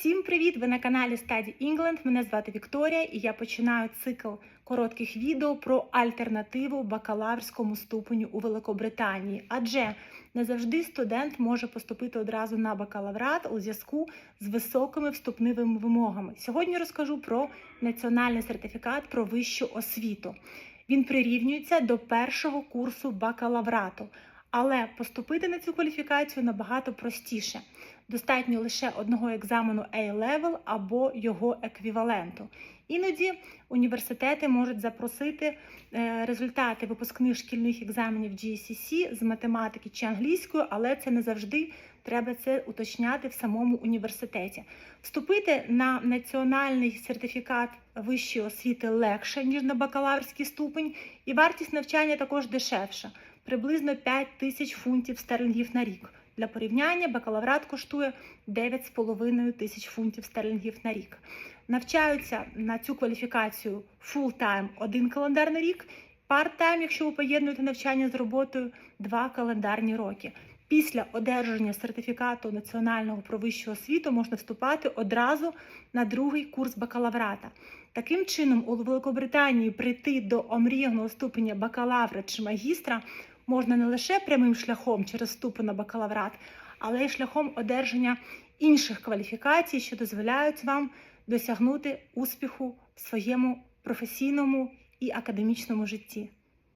Всім привіт! Ви на каналі Study England. Мене звати Вікторія, і я починаю цикл коротких відео про альтернативу бакалаврському ступеню у Великобританії. Адже не завжди студент може поступити одразу на бакалаврат у зв'язку з високими вступними вимогами. Сьогодні розкажу про національний сертифікат про вищу освіту. Він прирівнюється до першого курсу бакалаврату. Але поступити на цю кваліфікацію набагато простіше. Достатньо лише одного екзамену A-Level або його еквіваленту. Іноді університети можуть запросити е, результати випускних шкільних екзаменів GCSE з математики чи англійської, але це не завжди треба це уточняти в самому університеті. Вступити на національний сертифікат вищої освіти легше ніж на бакалаврський ступень, і вартість навчання також дешевша приблизно 5 тисяч фунтів стерлінгів на рік. Для порівняння бакалаврат коштує 9,5 тисяч фунтів стерлінгів на рік. Навчаються на цю кваліфікацію full-time один календарний рік, part-time, якщо ви поєднуєте навчання з роботою, два календарні роки. Після одержання сертифікату національного про вищу освіту можна вступати одразу на другий курс бакалаврата. Таким чином, у Великобританії прийти до омріяного ступеня бакалавра чи магістра можна не лише прямим шляхом через вступу на бакалаврат, але й шляхом одержання інших кваліфікацій, що дозволяють вам досягнути успіху в своєму професійному і академічному житті.